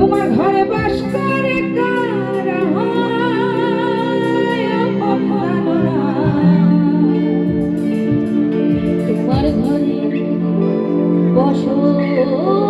তোমার ঘরে বাস করে তোমার ঘরে বসো।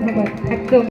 Gracias.